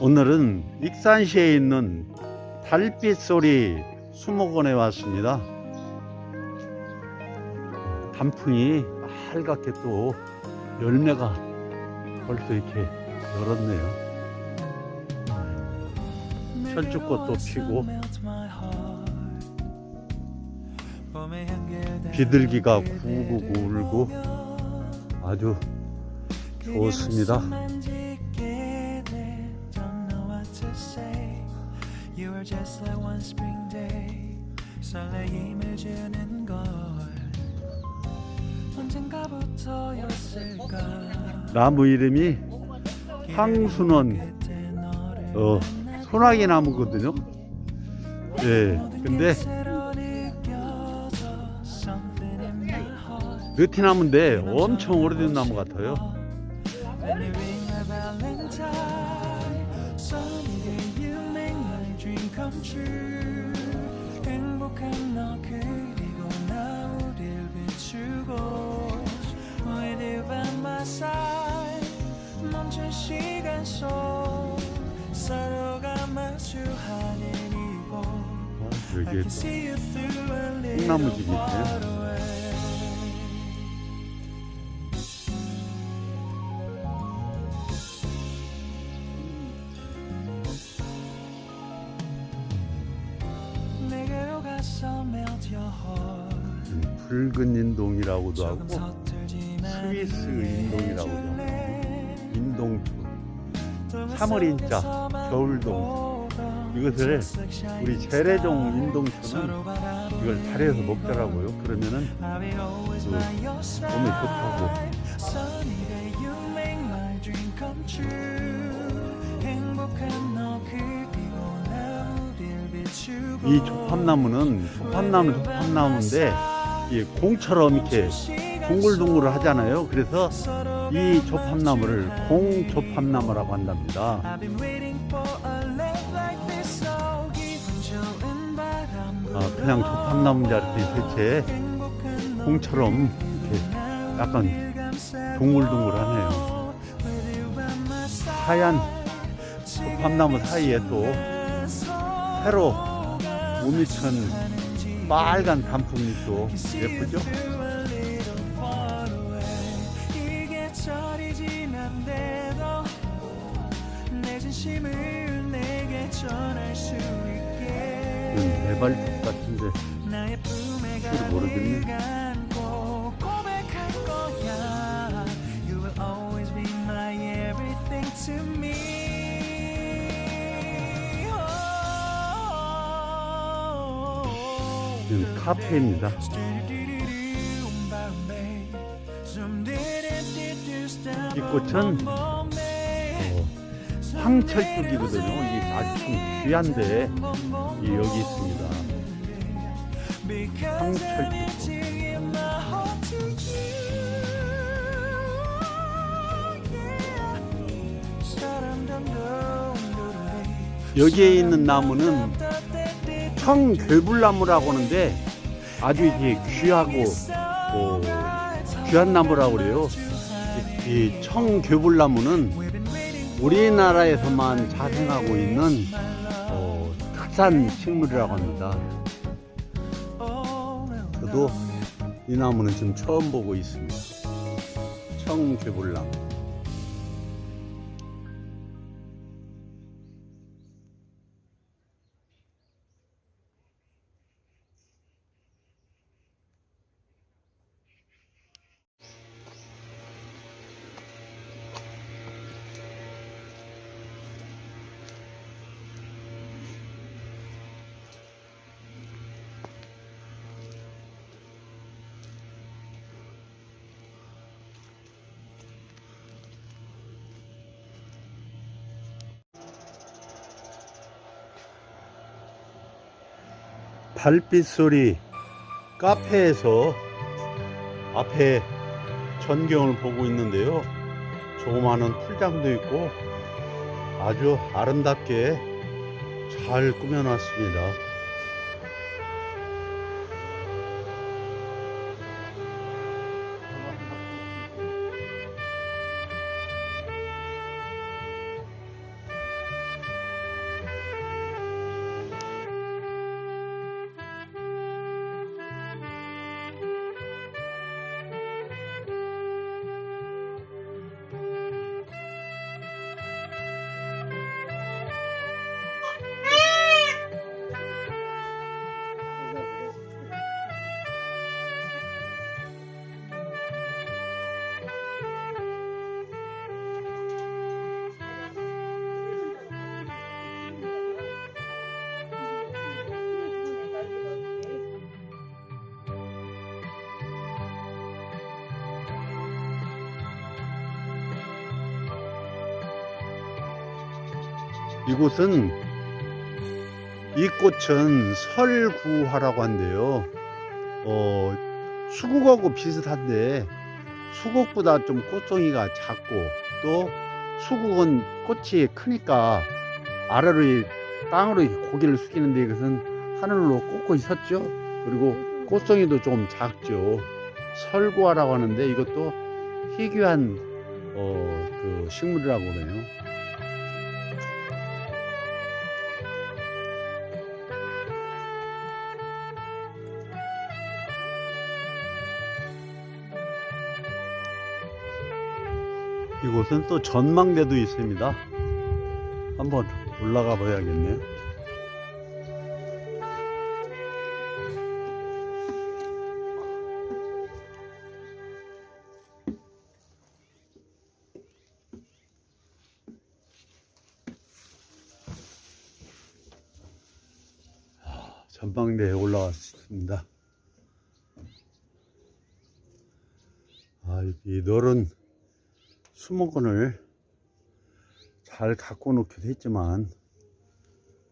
오늘은 익산시에 있는 달빛 소리 수목원에 왔습니다. 단풍이 빨갛게 또 열매가 벌써 이렇게 열었네요. 철쭉꽃도 피고 비둘기가 구구구 울고 아주 좋습니다. Just like one spring day 설레임을 주는 걸 언젠가부터였을까 나무 이름이 황순원 어, 소나기 나무거든요. 예, 근데 느티나무인데 엄청 오래된 나무 같아요. Dream come true 행복한 너 그리고 나 우릴 비추고 With you by my side 멈춘 시간 속 서로가 마주하는 이곳 아, I 여기 can see you through a little 콩 붉은 인동이라고도 하고 스위스 인동이라고도 하고? 인동주 또 삼월인자, 속에서만 겨울동. 보던 이것을 저 우리 재래종 바라보는 이걸 달에서 먹더라고요. 그러면은 그. 몸에 좋다고. 이 조팝나무는 조팝나무 조팝나무인데 이 공처럼 이렇게 둥글둥글 하잖아요. 그래서 이 조팝나무를 공조팝나무라고 한답니다. 아, 그냥 조팝나무인 줄 알았더니 대체 공처럼 이렇게 약간 둥글둥글하네요. 하얀 조팝나무 사이에 또 새로 우미천 빨간 단풍이 또 예쁘죠? 이게 철이 지난데도 내 진심을 내게 전할 수 있게 이건 대발톱 같은데 소리 모르겠네. 가득 이건 카페입니다. 이 꽃은 어, 황철쭉이거든요. 아주 참 귀한데 이 여기 있습니다. 황철쭉. 여기에 있는 나무는 청괴불나무라고 하는데 아주 이게 귀하고 어, 귀한 나무라고 그래요. 이, 이 청괴불나무는 우리나라에서만 자생하고 있는 어, 특산 식물이라고 합니다. 저도 이 나무는 지금 처음 보고 있습니다. 청괴불나무. 달빛 소리 카페에서 앞에 전경을 보고 있는데요. 조그마한 풀장도 있고 아주 아름답게 잘 꾸며놨습니다. 이곳은 이 꽃은 설구화라고 한대요. 어, 수국하고 비슷한데 수국보다 좀 꽃송이가 작고 또 수국은 꽃이 크니까 아래로 이 땅으로 고개를 숙이는데 이것은 하늘로 꽂고 있었죠. 그리고 꽃송이도 좀 작죠. 설구화라고 하는데 이것도 희귀한 어, 그 식물이라고 그래요. 이곳은 또 전망대도 있습니다. 한번 올라가 봐야겠네요. 아, 전망대에 올라왔습니다. 아, 이 너른 수목원을 잘 갖고 놓기도 했지만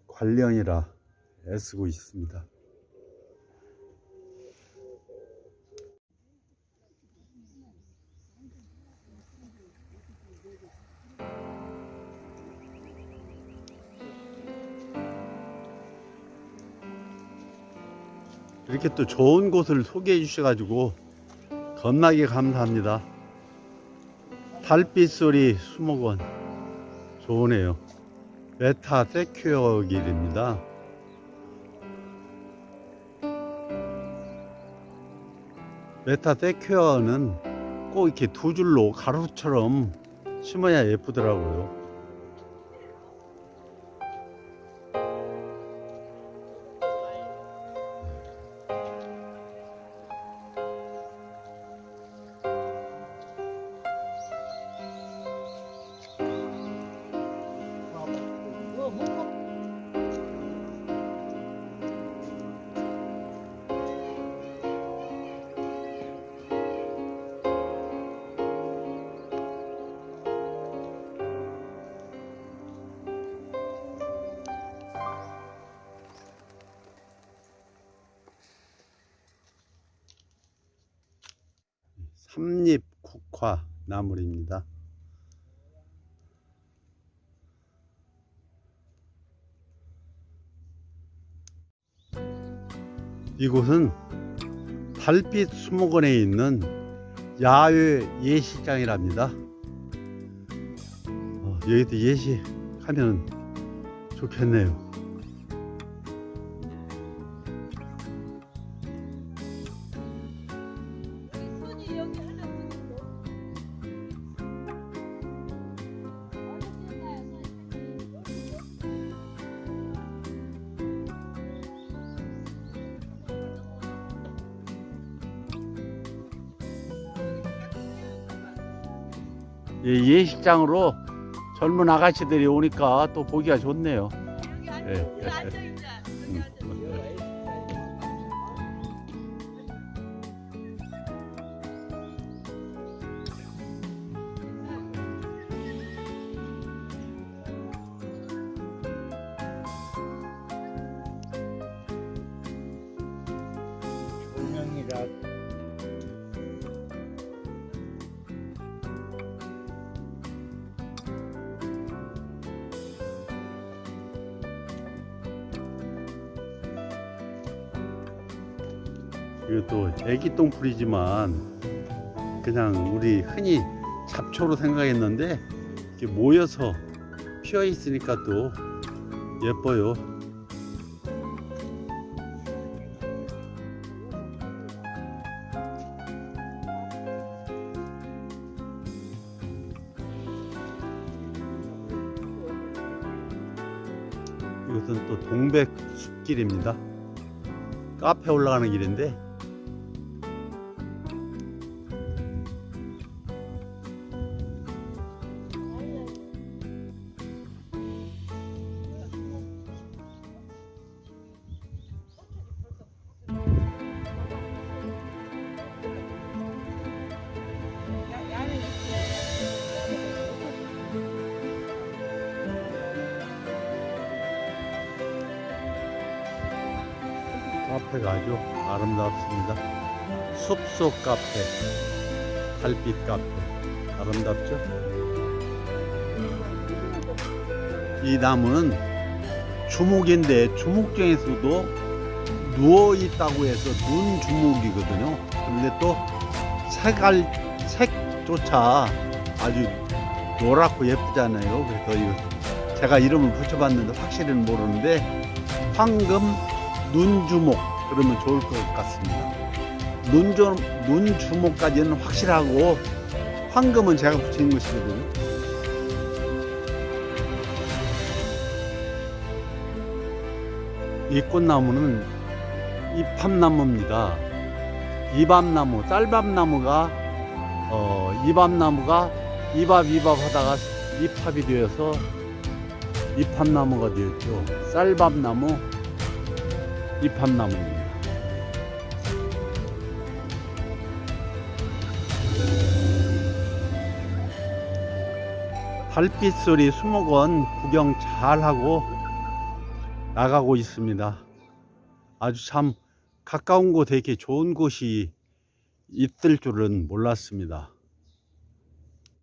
관리형이라 애쓰고 있습니다. 이렇게 또 좋은 곳을 소개해 주셔가지고 겁나게 감사합니다. 달빛 소리 수목원 좋으네요. 메타 세큐어 길입니다. 메타 세큐어는 꼭 이렇게 두 줄로 가로처럼 심어야 예쁘더라고요. 삼립 국화 나물입니다. 이곳은 달빛 수목원에 있는 야외 예시장이랍니다. 어, 여기도 예시하면 좋겠네요. 예, 예식장으로 젊은 아가씨들이 오니까 또 보기가 좋네요. 앉아 예. 이것도 애기 똥풀이지만 그냥 우리 흔히 잡초로 생각했는데 이렇게 모여서 피어 있으니까 또 예뻐요. 이것은 또 동백 숲길입니다. 카페 올라가는 길인데 카페가 아주 아름답습니다. 숲속 카페, 달빛 카페, 아름답죠? 이 나무는 주목인데 주목장에서도 누워 있다고 해서 눈 주목이거든요. 근데 또 색깔 색조차 아주 노랗고 예쁘잖아요. 그래서 제가 이름을 붙여봤는데 확실히는 모르는데 황금 눈주목 그러면 좋을 것 같습니다. 눈주, 눈주목까지는 확실하고 황금은 제가 붙인 것이거든요. 이 꽃나무는 이팝나무입니다. 이밥나무, 쌀밥나무가 어, 이밥나무가 이밥 이밥 하다가 이팝이 되어서 이팝나무가 되었죠. 쌀밥나무, 이팝나무입니다. 달빛 소리 수목원 구경 잘 하고 나가고 있습니다. 아주 참 가까운 곳에 이렇게 좋은 곳이 있을 줄은 몰랐습니다.